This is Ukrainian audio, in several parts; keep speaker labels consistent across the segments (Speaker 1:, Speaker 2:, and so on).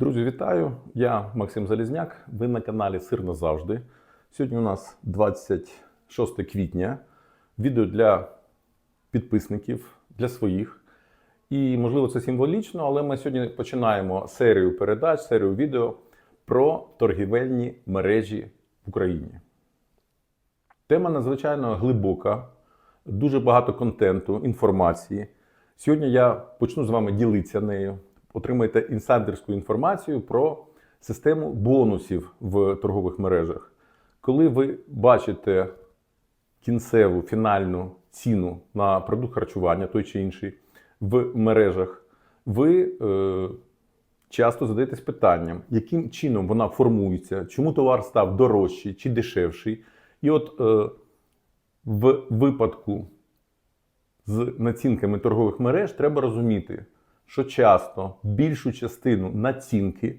Speaker 1: Друзі, вітаю! Я Максим Залізняк. Ви на каналі Сир назавжди. Сьогодні у нас 26 квітня. Відео для підписників, для своїх. І, можливо, це символічно, але ми сьогодні починаємо серію передач, серію відео про торгівельні мережі в Україні. Тема надзвичайно глибока, дуже багато контенту, інформації. Сьогодні я почну з вами ділитися нею. Отримаєте інсайдерську інформацію про систему бонусів в торгових мережах. Коли ви бачите кінцеву фінальну ціну на продукт харчування, той чи інший, в мережах, ви е, часто задаєтесь питанням, яким чином вона формується, чому товар став дорожчий чи дешевший. І от е, в випадку з націнками торгових мереж треба розуміти, що часто більшу частину націнки,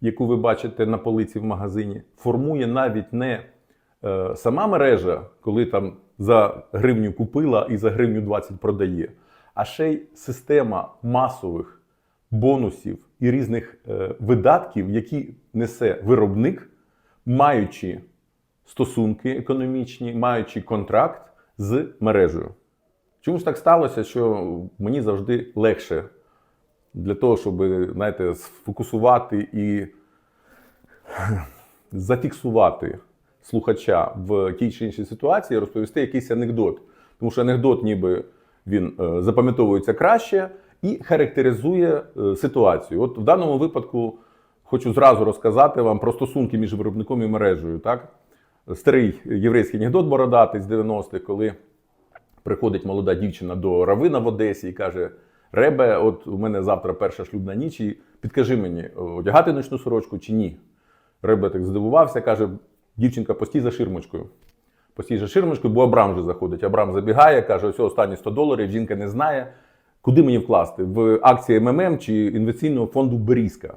Speaker 1: яку ви бачите на полиці в магазині, формує навіть не е, сама мережа, коли там за гривню купила і за гривню 20 продає, а ще й система масових бонусів і різних е, видатків, які несе виробник, маючи стосунки економічні, маючи контракт з мережею. Чому ж так сталося, що мені завжди легше для того, щоб знаєте, сфокусувати і зафіксувати слухача в тій чи іншій ситуації, розповісти якийсь анекдот. Тому що анекдот, ніби він е, запам'ятовується краще і характеризує е, ситуацію. От в даному випадку хочу зразу розказати вам про стосунки між виробником і мережею. Так? Старий єврейський анекдот бородатий з 90-х, коли приходить молода дівчина до равина в Одесі і каже: Ребе, от у мене завтра перша шлюбна ніч, і підкажи мені, одягати ночну сорочку чи ні? Ребе так здивувався, каже: дівчинка, постій за ширмочкою. Постій за ширмочкою, бо Абрам вже заходить. Абрам забігає, каже: ось останні 100 доларів, жінка не знає, куди мені вкласти? В акції МММ чи інвестиційного фонду Берізка.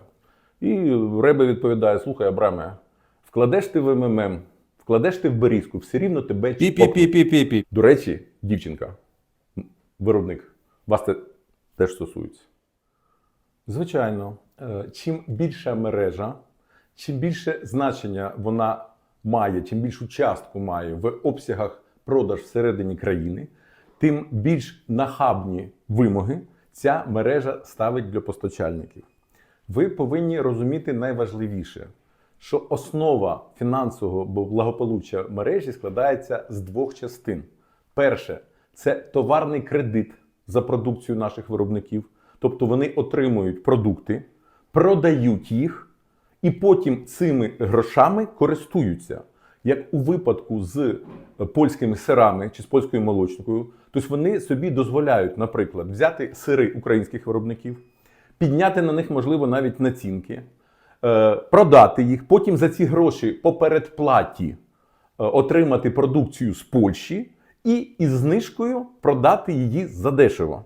Speaker 1: І Ребе відповідає: слухай, Абраме, вкладеш ти в МММ, вкладеш ти в Берізку, все рівно тебе чпокнуть».
Speaker 2: Пі-пі-пі-пі-пі.
Speaker 1: До речі, дівчинка, виробник, вас це теж стосується. Звичайно, е, чим більша мережа, чим більше значення вона має, чим більшу частку має в обсягах продаж всередині країни, тим більш нахабні вимоги ця мережа ставить для постачальників. Ви повинні розуміти найважливіше, що основа фінансового благополуччя мережі складається з двох частин. Перше це товарний кредит за продукцію наших виробників, тобто вони отримують продукти, продають їх і потім цими грошами користуються. Як у випадку з польськими сирами чи з польською молочникою, тобто вони собі дозволяють, наприклад, взяти сири українських виробників, підняти на них, можливо, навіть націнки, е, продати їх, потім за ці гроші по передплаті е, отримати продукцію з Польщі і із знижкою продати її задешево.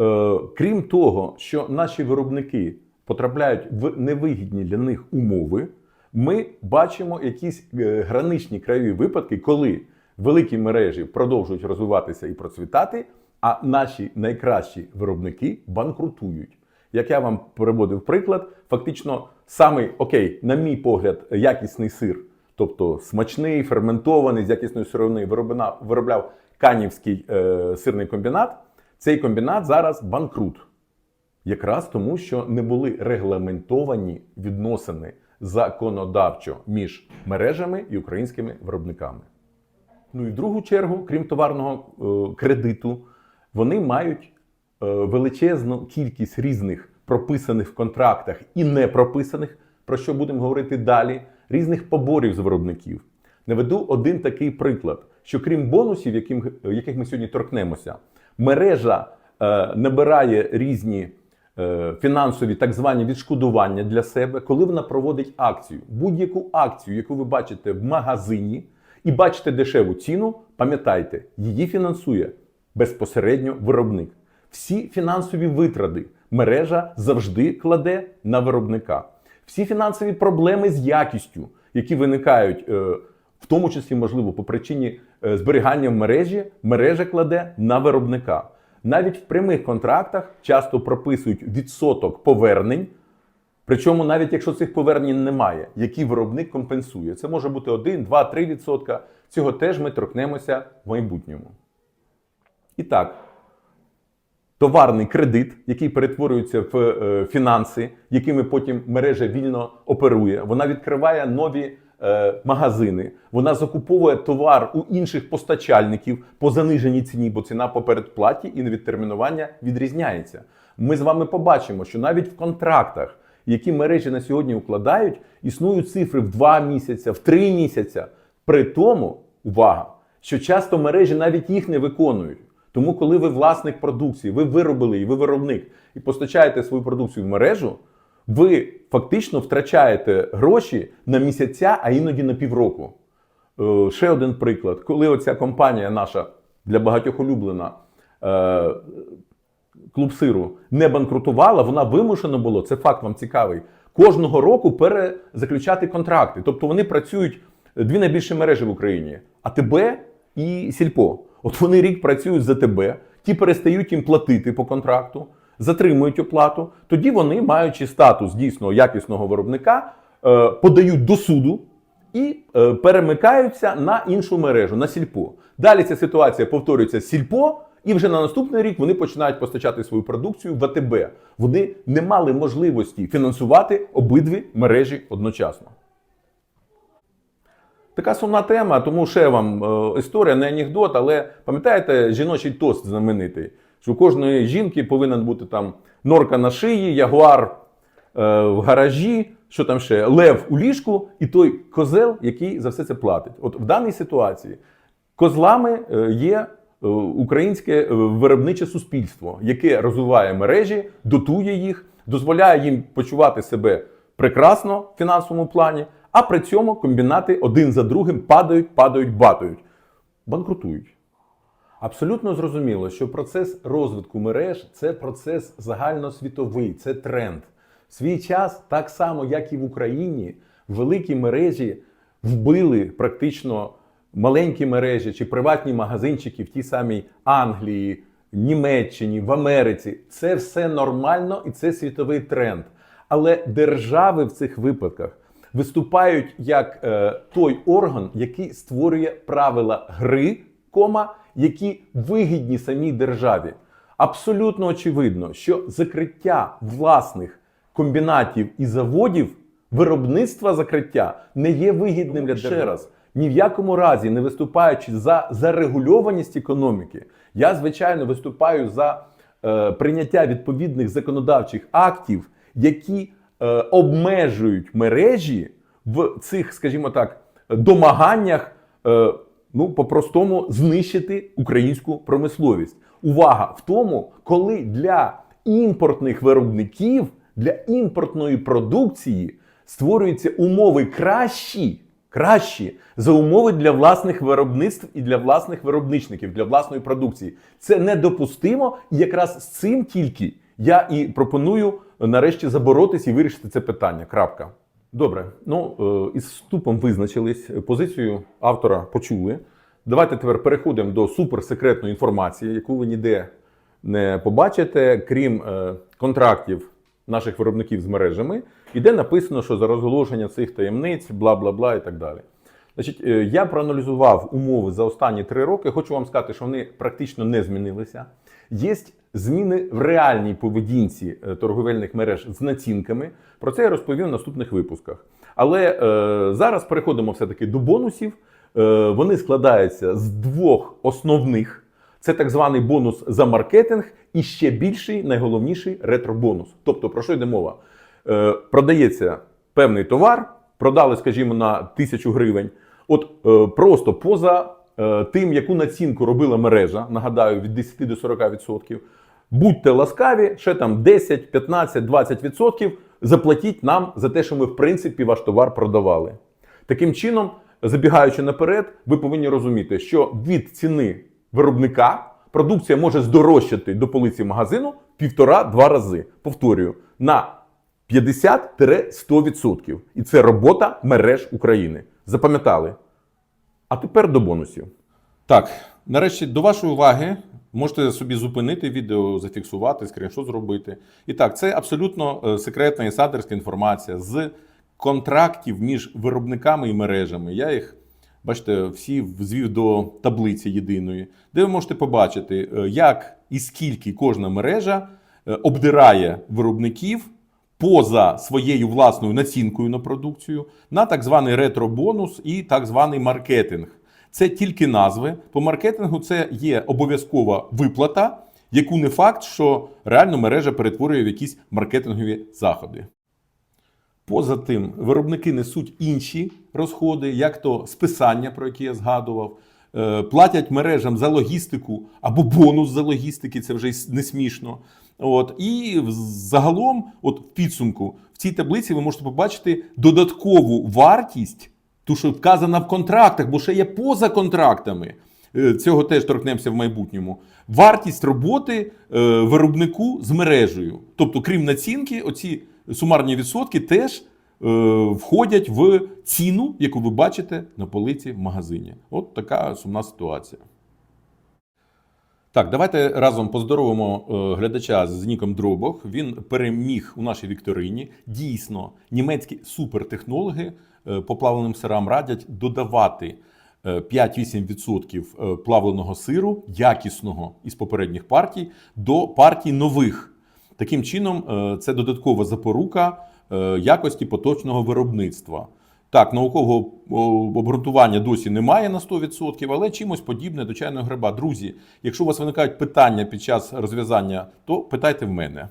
Speaker 1: Е, Крім того, що наші виробники потрапляють в невигідні для них умови, ми бачимо якісь е, граничні краєві випадки, коли великі мережі продовжують розвиватися і процвітати, а наші найкращі виробники банкрутують. Як я вам приводив приклад, фактично самий окей, на мій погляд, якісний сир, тобто смачний, ферментований з якісної сировини, виробина- виробляв Канівський е, сирний комбінат. Цей комбінат зараз банкрут. Якраз тому, що не були регламентовані відносини законодавчо між мережами і українськими виробниками. Ну і в другу чергу, крім товарного е, кредиту, вони мають е, величезну кількість різних прописаних в контрактах і не прописаних, про що будемо говорити далі, різних поборів з виробників. Наведу один такий приклад: що крім бонусів, яким, яких ми сьогодні торкнемося, мережа е, набирає різні е, фінансові так звані відшкодування для себе, коли вона проводить акцію. Будь-яку акцію, яку ви бачите в магазині, і бачите дешеву ціну, пам'ятайте, її фінансує безпосередньо виробник. Всі фінансові витрати мережа завжди кладе на виробника. Всі фінансові проблеми з якістю, які виникають, е, в тому числі, можливо, по причині е, зберігання в мережі, мережа кладе на виробника. Навіть в прямих контрактах часто прописують відсоток повернень Причому навіть якщо цих повернень немає, які виробник компенсує, це може бути 1, 2, 3 відсотка. Цього теж ми торкнемося в майбутньому. І так, товарний кредит, який перетворюється в е, фінанси, якими потім мережа вільно оперує. Вона відкриває нові е, магазини, вона закуповує товар у інших постачальників по заниженій ціні, бо ціна по передплаті і невідтермінування відрізняється. Ми з вами побачимо, що навіть в контрактах, які мережі на сьогодні укладають, існують цифри в 2 місяці, в 3 місяці. При тому, увага, що часто мережі навіть їх не виконують. Тому, коли ви власник продукції, ви виробили її, ви виробник і постачаєте свою продукцію в мережу, ви фактично втрачаєте гроші на місяця, а іноді на півроку. Е, Ще один приклад. Коли оця компанія наша для багатьох улюблена е, клуб сиру не банкрутувала, вона вимушена було, це факт вам цікавий, кожного року перезаключати контракти. Тобто вони працюють дві найбільші мережі в Україні: АТБ і Сільпо. От вони рік працюють за ТБ, ті перестають їм платити по контракту, затримують оплату. Тоді вони, маючи статус дійсно якісного виробника, е, подають до суду і е, перемикаються на іншу мережу, на сільпо. Далі ця ситуація повторюється з сільпо, і вже на наступний рік вони починають постачати свою продукцію в АТБ. Вони не мали можливості фінансувати обидві мережі одночасно. Така сумна тема, тому ще вам е, історія, не анекдот, але пам'ятаєте жіночий тост знаменитий, що у кожної жінки повинен бути там норка на шиї, ягуар е, в гаражі, що там ще лев у ліжку, і той козел, який за все це платить. От в даній ситуації козлами е, є е, українське е, виробниче суспільство, яке розвиває мережі, дотує їх, дозволяє їм почувати себе прекрасно в фінансовому плані, а при цьому комбінати один за другим падають, падають, батають, банкрутують. Абсолютно зрозуміло, що процес розвитку мереж це процес загальносвітовий, це тренд. В свій час, так само, як і в Україні, великі мережі вбили практично маленькі мережі чи приватні магазинчики в тій самій Англії, Німеччині, в Америці. Це все нормально і це світовий тренд. Але держави в цих випадках виступають як е, той орган, який створює правила гри, кома, які вигідні самій державі. Абсолютно очевидно, що закриття власних комбінатів і заводів, виробництва закриття не є вигідним для. Ще раз, ні в якому разі не виступаючи за зарегульованість економіки, я звичайно виступаю за е, прийняття відповідних законодавчих актів, які обмежують мережі в цих, скажімо так, домаганнях, е, ну по-простому знищити українську промисловість. Увага в тому, коли для імпортних виробників, для імпортної продукції створюються умови кращі, кращі за умови для власних виробництв і для власних виробничників, для власної продукції. Це недопустимо, і якраз з цим тільки я і пропоную нарешті заборотись і вирішити це питання. Крапка. Добре, ну е, із вступом визначились, позицію автора почули. Давайте тепер переходимо до суперсекретної інформації, яку ви ніде не побачите, крім е, контрактів наших виробників з мережами, і де написано, що за розголошення цих таємниць, бла бла бла і так далі. Значить, е, я проаналізував умови за останні три роки. Хочу вам сказати, що вони практично не змінилися. Є зміни в реальній поведінці е, торговельних мереж з націнками. Про це я розповів в наступних випусках. Але е, зараз переходимо все-таки до бонусів. Е, вони складаються з двох основних: це так званий бонус за маркетинг і ще більший, найголовніший ретробонус. Тобто, про що йде мова? Е, продається певний товар, продали, скажімо, на тисячу гривень. От е, просто поза е, тим, яку націнку робила мережа, нагадаю, від 10 до 40%, будьте ласкаві, ще там 10, 15, 20% заплатіть нам за те, що ми в принципі ваш товар продавали. Таким чином, забігаючи наперед, ви повинні розуміти, що від ціни виробника продукція може здорожчати до полиці магазину півтора-два рази. Повторюю, на 50-100%. І це робота мереж України. Запам'ятали? А тепер до бонусів. Так, нарешті до вашої уваги Можете собі зупинити відео, зафіксувати, скріншот зробити. І так, це абсолютно е, секретна інсайдерська інформація з контрактів між виробниками і мережами. Я їх, бачите, всі звів до таблиці єдиної, де ви можете побачити, е, як і скільки кожна мережа е, обдирає виробників поза своєю власною націнкою на продукцію на так званий ретро-бонус і так званий маркетинг. Це тільки назви. По маркетингу це є обов'язкова виплата, яку не факт, що реально мережа перетворює в якісь маркетингові заходи. Поза тим, виробники несуть інші розходи, як то списання, про які я згадував, е, платять мережам за логістику або бонус за логістики, це вже не смішно. От, і загалом, от в підсумку, в цій таблиці ви можете побачити додаткову вартість, ту, що вказана в контрактах, бо ще є поза контрактами. Е, Цього теж торкнемося в майбутньому. Вартість роботи е, виробнику з мережею. Тобто, крім націнки, оці сумарні відсотки теж е, входять в ціну, яку ви бачите на полиці в магазині. От така сумна ситуація. Так, давайте разом поздоровимо е, глядача з Ніком Дробох. Він переміг у нашій вікторині. Дійсно, німецькі супертехнологи е, по плавленим сирам радять додавати е, 5-8% е, плавленого сиру, якісного із попередніх партій, до партій нових. Таким чином, це додаткова запорука якості поточного виробництва. Так, наукового обґрунтування досі немає на 100%, але чимось подібне до чайного гриба. Друзі, якщо у вас виникають питання під час розв'язання, то питайте в мене.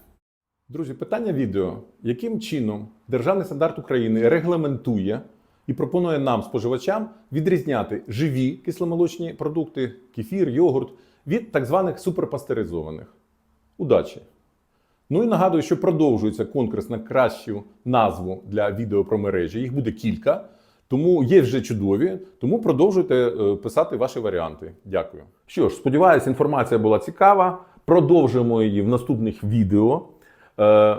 Speaker 1: Друзі, питання відео: яким чином Державний стандарт України регламентує і пропонує нам, споживачам, відрізняти живі кисломолочні продукти, кефір, йогурт від так званих суперпастеризованих? Удачі! Ну і нагадую, що продовжується конкурс на кращу назву для відео про мережі. Їх буде кілька, тому є вже чудові. Тому продовжуйте е, писати ваші варіанти. Дякую. Що ж, сподіваюся, інформація була цікава. Продовжуємо її в наступних відео. Е,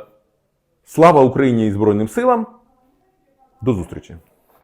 Speaker 1: Слава Україні і Збройним силам! До зустрічі!